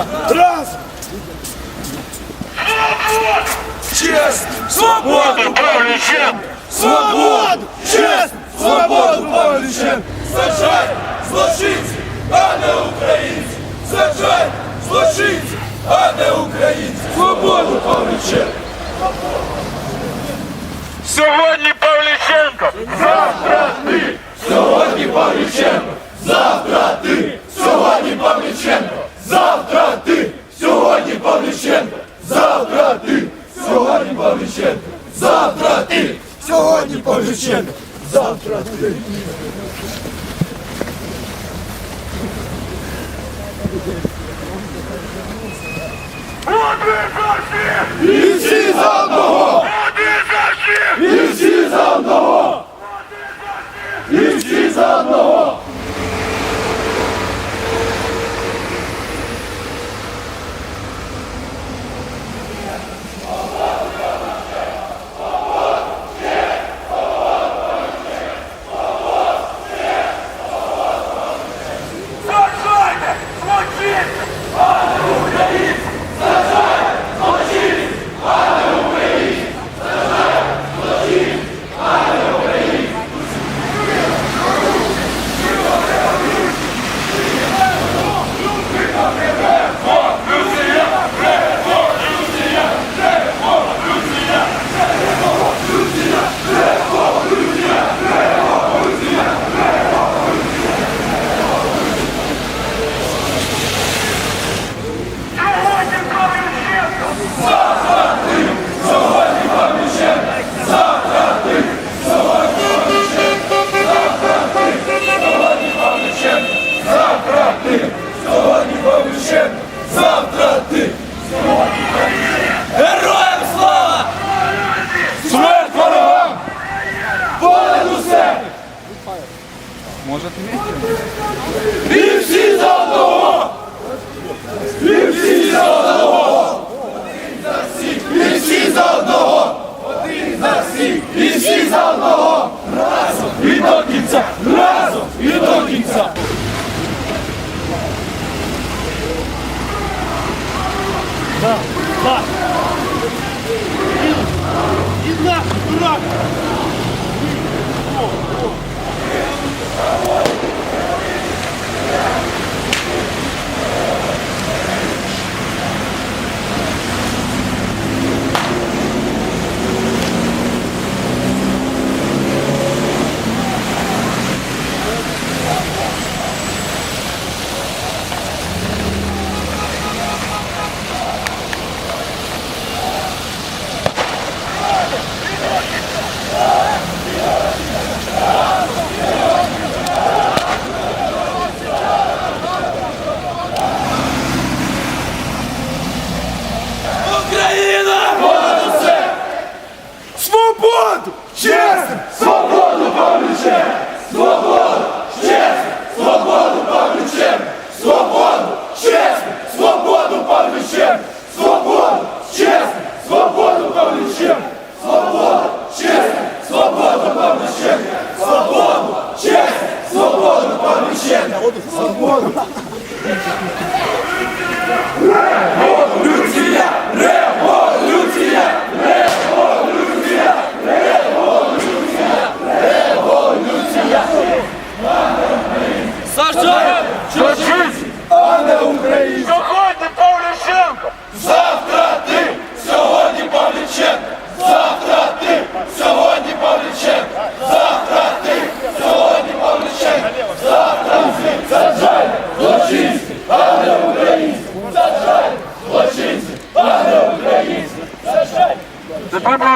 Раз! Раз! Честь! Свобода! Одвіжався! the bus.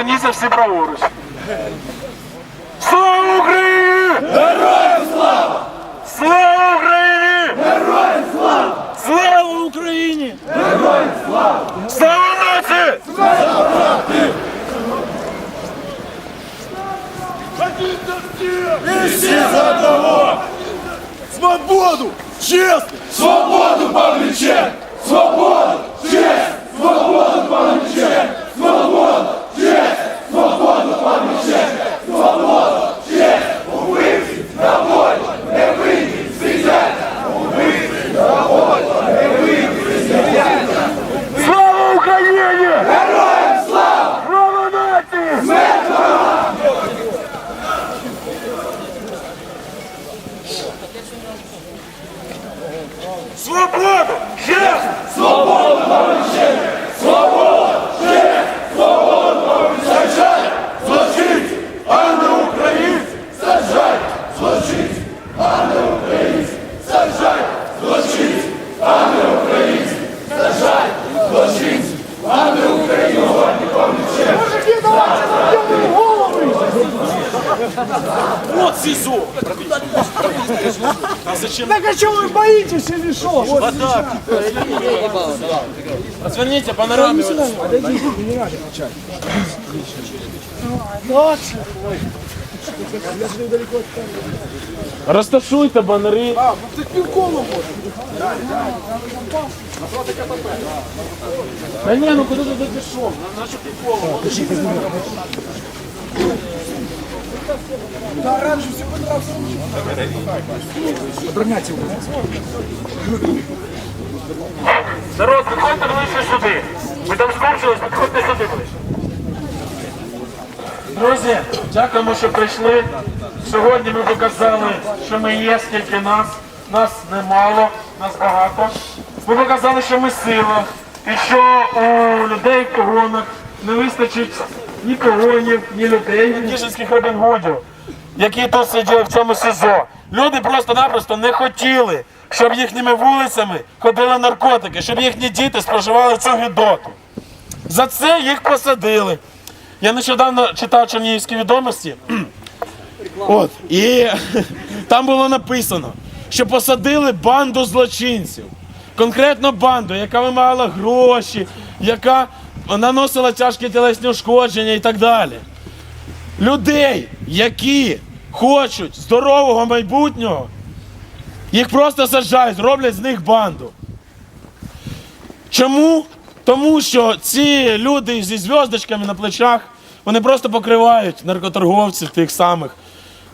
поверніться всі праворуч. Слава Україні! Героям слава! Слава Україні! Героям слава! Слава Україні! Героям слава! Слава нації! Слава правді! Один за всіх! І всі за того! Свободу! Чесно! Свободу повлечем! Свободу! Так а чего вы боитесь или что? Вот. Вот так. Разверните панораму. Подойдите, не надо кричать. Точно. Розташуйте банери. А, ну ты пинком может. Та ні, ну куди ти пішов? На нашу піколу. Да, раньше. Обронять его. Народ, виходьте ближче сюди. Ви там скупчились, підходьте сюди ближче. Друзі, дякуємо, що прийшли. Сьогодні ми показали, що ми є, скільки нас. Нас немало, нас багато. Ми показали, що ми сила. І що у людей в погонах не вистачить ні погонів, ні людей, ні ніжинських Робінгудів, які тут сидять в цьому СИЗО. Люди просто-напросто не хотіли, щоб їхніми вулицями ходили наркотики, щоб їхні діти споживали цю гідоту. За це їх посадили. Я нещодавно читав Чернігівські відомості. От, і там було написано, що посадили банду злочинців. Конкретно банду, яка вимагала гроші, яка наносила тяжкі тілесні ушкодження і так далі. Людей, які хочуть здорового майбутнього, їх просто саджають, роблять з них банду. Чому? Тому що ці люди зі зв'язочками на плечах, вони просто покривають наркоторговців тих самих.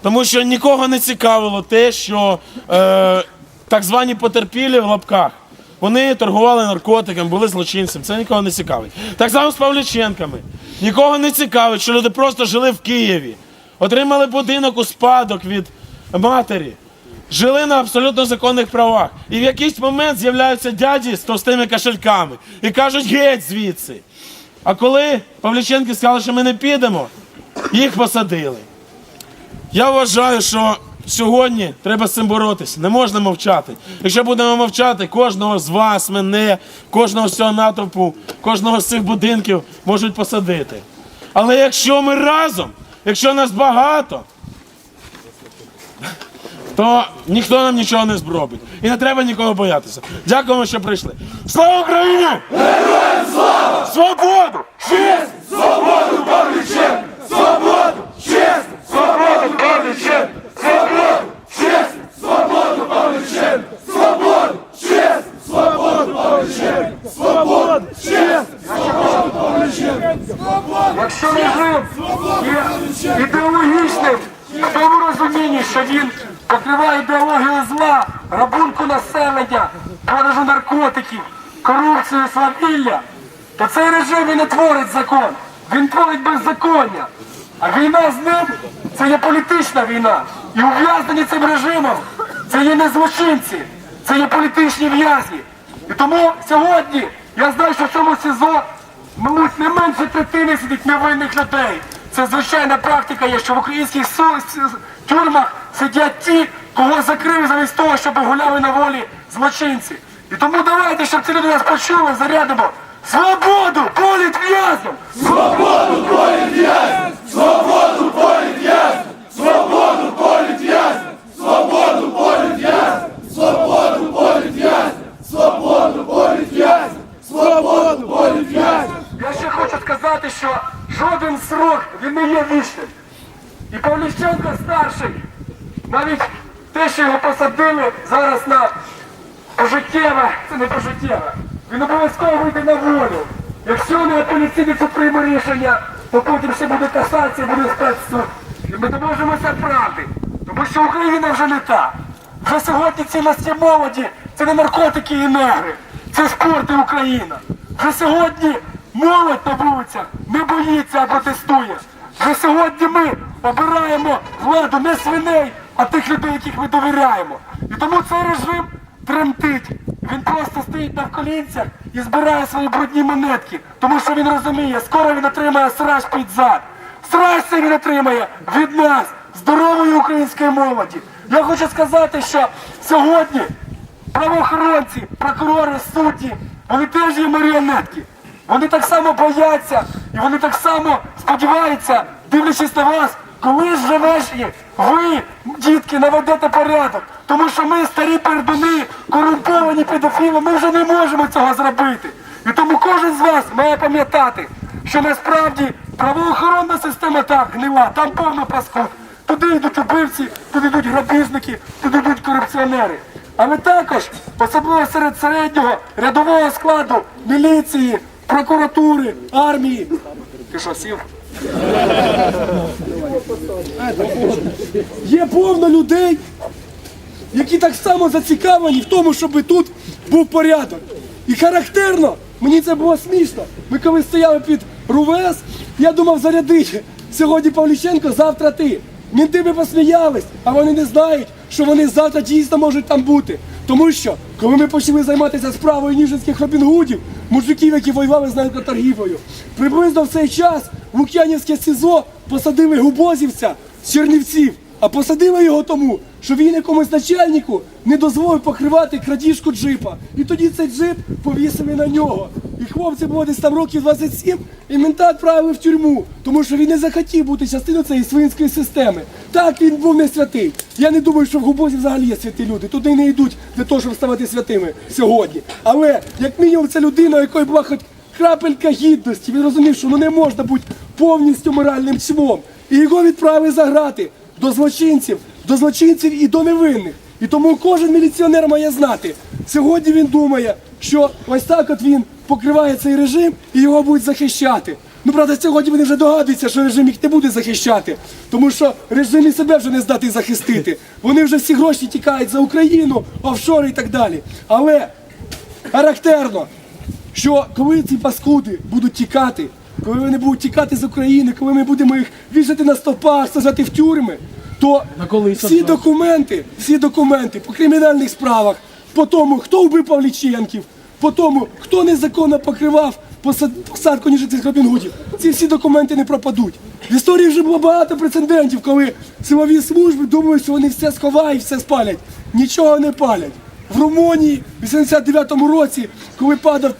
Тому що нікого не цікавило те, що е, так звані потерпілі в лапках. Вони торгували наркотиками, були злочинцями. Це нікого не цікавить. Так само з Павліченками. Нікого не цікавить, що люди просто жили в Києві, отримали будинок у спадок від матері жили на абсолютно законних правах. І в якийсь момент з'являються дяді з товстими кошельками і кажуть геть звідси. А коли Павліченки сказали, що ми не підемо, їх посадили. Я вважаю, що сьогодні треба з цим боротися. Не можна мовчати. Якщо будемо мовчати, кожного з вас, мене, кожного з цього натовпу, кожного з цих будинків можуть посадити. Але якщо ми разом, якщо нас багато, то ніхто нам нічого не зробить. І не треба нікого боятися. Дякуємо, що прийшли. Слава Україні! Героям слава! Свободу! Честь! Свободу Павліченко! Свободу! Честь! Свободу Павліченко! Свободу! Честь! Свободу Павліченко! Свободу! Честь! Свободу Павліченко! Свободу! Честь! Свободу Павліченко! Свободу! Якщо режим є ідеологічним в тому розумінні, що він покриває ідеологію зла, рабунку населення, продажу наркотиків, корупцію, то цей режим і не творить закон, він творить беззаконня. А війна з ним це є політична війна. І ув'язнені цим режимом це є не злочинці, це є політичні в'язні. І тому сьогодні я знаю, що в цьому СІЗО Мабуть, не менше третини сидить невинних людей. Це звичайна практика є, що в українських тюрмах сидять ті, кого закрили замість того, щоб гуляли на волі злочинці. І тому давайте, щоб ці люди нас почули, зарядимо свободу політв'язням! Свободу політв'язням! Свободу політв'язням! Свободу політв'язням! Свободу політв'язням! Свободу політв'язням! Свободу політв'язням! Свободу політв'язням! Я ще хочу сказати, що жоден срок він не є вічним. І Павліченко старший, навіть те, що його посадили зараз на пожиттєве, це не пожиттєве. Він обов'язково вийде на волю. Якщо не апеляційний суд прийме рішення, то потім ще буде касація, буде спецсуд. І ми доможемося правди. Тому що Україна вже не та. Вже сьогодні цінності молоді це не наркотики і негри, це спорт і Україна. Вже сьогодні молодь на вулицях не боїться, а протестує. Вже сьогодні ми обираємо владу не свиней, а тих людей, яких ми довіряємо. І тому цей режим тремтить. Він просто стоїть на колінцях і збирає свої брудні монетки, тому що він розуміє, скоро він отримає сраж під зад. Сраж цей він отримає від нас, здорової української молоді. Я хочу сказати, що сьогодні правоохоронці, прокурори, судді, вони теж є маріонетки. Вони так само бояться і вони так само сподіваються, дивлячись на вас, коли ж же ваші ви, дітки, наведете порядок. Тому що ми старі пердуни, корумповані педофіли, ми вже не можемо цього зробити. І тому кожен з вас має пам'ятати, що насправді правоохоронна система так гнила, там повно паскуд. Туди йдуть убивці, туди йдуть грабіжники, туди йдуть корупціонери. Але також, особливо серед середнього рядового складу міліції, прокуратури, армії. Ти що, сів? Є повно людей, які так само зацікавлені в тому, щоб тут був порядок. І характерно, мені це було смішно. Ми коли стояли під Рувес, я думав зарядити. Сьогодні Павліченко, завтра ти. Мінти би посміялись, а вони не знають, що вони завтра дійсно можуть там бути. Тому що, коли ми почали займатися справою ніжинських Робінгудів, мужиків, які воювали з наркоторгівлею, приблизно в цей час Лук'янівське СІЗО посадили губозівця з Чернівців. А посадили його тому, що він якомусь начальнику не дозволив покривати крадіжку джипа. І тоді цей джип повісили на нього. І хлопці було десь там років 27, і мента відправили в тюрму, тому що він не захотів бути частиною цієї свинської системи. Так він був не святий. Я не думаю, що в Губозі взагалі є святі люди. Туди не йдуть для того, щоб ставати святими сьогодні. Але як мінімум це людина, якої була хоч крапелька гідності. Він розумів, що ну не можна бути повністю моральним чмом. І його відправили за грати до злочинців, до злочинців і до невинних. І тому кожен міліціонер має знати. Сьогодні він думає, що ось так от він покриває цей режим і його будуть захищати. Ну, правда, сьогодні вони вже догадуються, що режим їх не буде захищати, тому що режим і себе вже не здатний захистити. Вони вже всі гроші тікають за Україну, офшори і так далі. Але характерно, що коли ці паскуди будуть тікати, коли вони будуть тікати з України, коли ми будемо їх вішати на стовпах, сажати в тюрми, то всі документи, всі документи по кримінальних справах, по тому, хто вбив Павліченків, по тому, хто незаконно покривав посад- посадку ніжицьких Робінгудів, ці всі документи не пропадуть. В історії вже було багато прецедентів, коли силові служби думають, що вони все сховають, все спалять. Нічого не палять. В Румунії в 89-му році, коли падав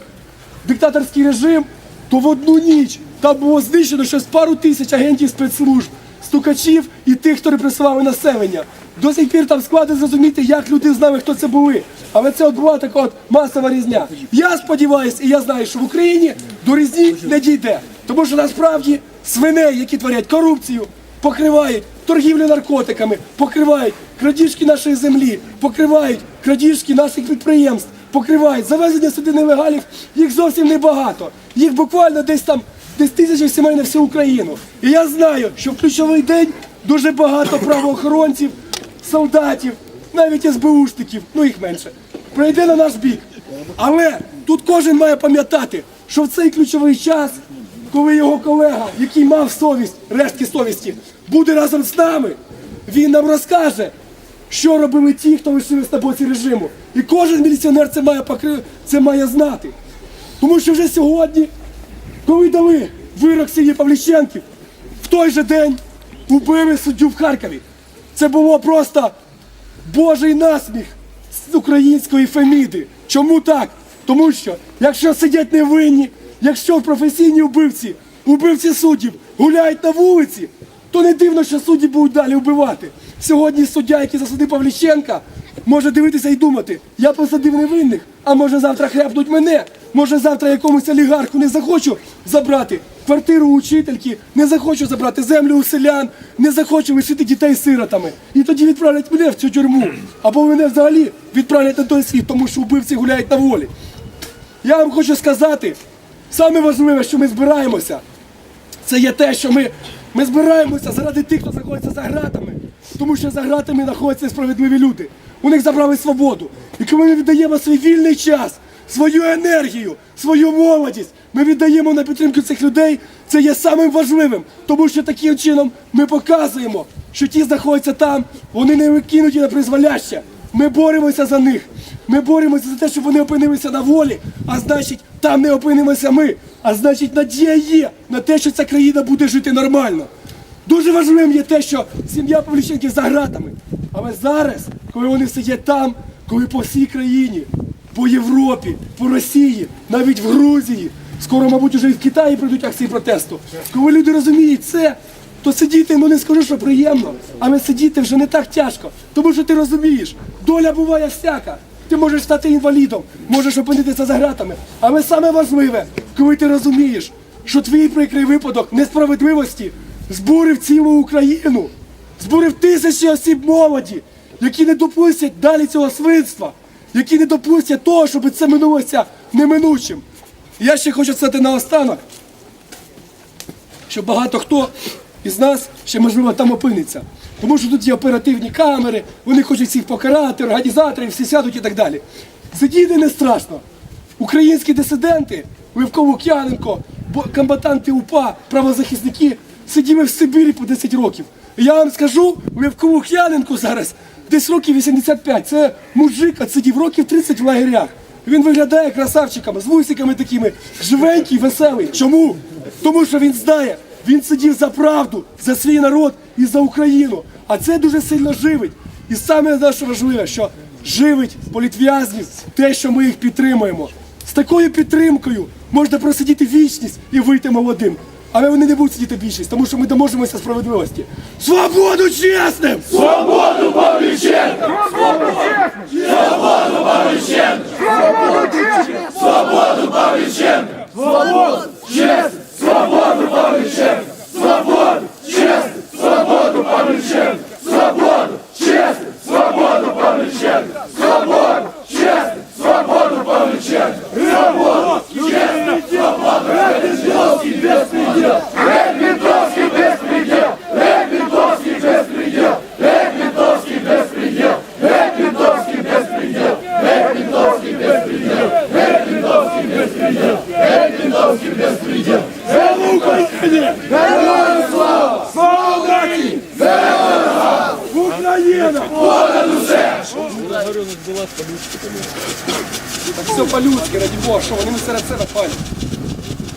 диктаторський режим, то в одну ніч там було знищено щось пару тисяч агентів спецслужб, стукачів і тих, хто репресували населення. До сих пір там складно зрозуміти, як люди знали, хто це були. Але це от була така от масова різня. Я сподіваюся, і я знаю, що в Україні до різні не дійде. Тому що насправді свиней, які творять корупцію, покривають торгівлю наркотиками, покривають крадіжки нашої землі, покривають крадіжки наших підприємств, покривають завезення сюди нелегалів. Їх зовсім небагато. Їх буквально десь там десь тисячі сімей на всю Україну. І я знаю, що в ключовий день дуже багато правоохоронців, солдатів, навіть СБУшників, ну їх менше, прийде на наш бік. Але тут кожен має пам'ятати, що в цей ключовий час коли його колега, який мав совість, рештки совісті, буде разом з нами, він нам розкаже, що робили ті, хто лишились на боці режиму. І кожен міліціонер це має покри... це має знати. Тому що вже сьогодні, коли дали вирок сім'ї Павліченків, в той же день убили суддю в Харкові. Це було просто Божий насміх з української феміди. Чому так? Тому що якщо сидять невинні, якщо професійні вбивці, вбивці суддів гуляють на вулиці, то не дивно, що судді будуть далі вбивати. Сьогодні суддя, який засудив Павліченка, може дивитися і думати, я посадив невинних, а може завтра хряпнуть мене, може завтра якомусь олігарху не захочу забрати квартиру у учительки, не захочу забрати землю у селян, не захочу лишити дітей сиротами. І тоді відправлять мене в цю тюрму. Або мене взагалі відправлять на той світ, тому що вбивці гуляють на волі. Я вам хочу сказати, саме важливе, що ми збираємося, це є те, що ми, ми збираємося заради тих, хто знаходиться за гратами. Тому що за гратами знаходяться справедливі люди. У них забрали свободу. І коли ми віддаємо свій вільний час, свою енергію, свою молодість, ми віддаємо на підтримку цих людей, це є самим важливим. Тому що таким чином ми показуємо, що ті знаходяться там, вони не викинуті на призволяще. Ми боремося за них. Ми боремося за те, щоб вони опинилися на волі, а значить, там не опинимося ми. А значить, надія є на те, що ця країна буде жити нормально. Дуже важливим є те, що сім'я Павліченків за гратами. Але зараз, коли вони сидять там, коли по всій країні, по Європі, по Росії, навіть в Грузії, скоро, мабуть, уже і в Китаї прийдуть акції протесту. Коли люди розуміють це, то сидіти, ну не скажу, що приємно, але сидіти вже не так тяжко. Тому що ти розумієш, доля буває всяка. Ти можеш стати інвалідом, можеш опинитися за гратами. Але саме важливе, коли ти розумієш, що твій прикрий випадок несправедливості збурив цілу Україну, збурив тисячі осіб молоді, які не допустять далі цього свинства, які не допустять того, щоб це минулося неминучим. Я ще хочу сказати наостанок, що багато хто із нас ще можливо там опиниться. Тому що тут є оперативні камери, вони хочуть всіх покарати, організатори, всі сядуть і так далі. Сидіти не страшно. Українські дисиденти, Левко Лук'яненко, комбатанти УПА, правозахисники сиділи в Сибірі по 10 років. Я вам скажу, Левко Лук'яненко зараз десь років 85. Це мужик, сидів років 30 в лагерях. Він виглядає красавчиком, з вусиками такими, живенький, веселий. Чому? Тому що він знає, він сидів за правду, за свій народ і за Україну. А це дуже сильно живить. І саме наше важливе, що живить політв'язнів те, що ми їх підтримуємо. З такою підтримкою можна просидіти вічність і вийти молодим. Але вони не будуть сидіти вічність, тому що ми доможемося справедливості. Свободу чесним! Свободу Павліченка! Свободу Павліченка! Свободу Павліченка! Свободу! Честь! Свободу Павліченка! Свободу! Павліченка! Свободу! свободу Павліченко! Свободу! Честь! Свободу Павліченко!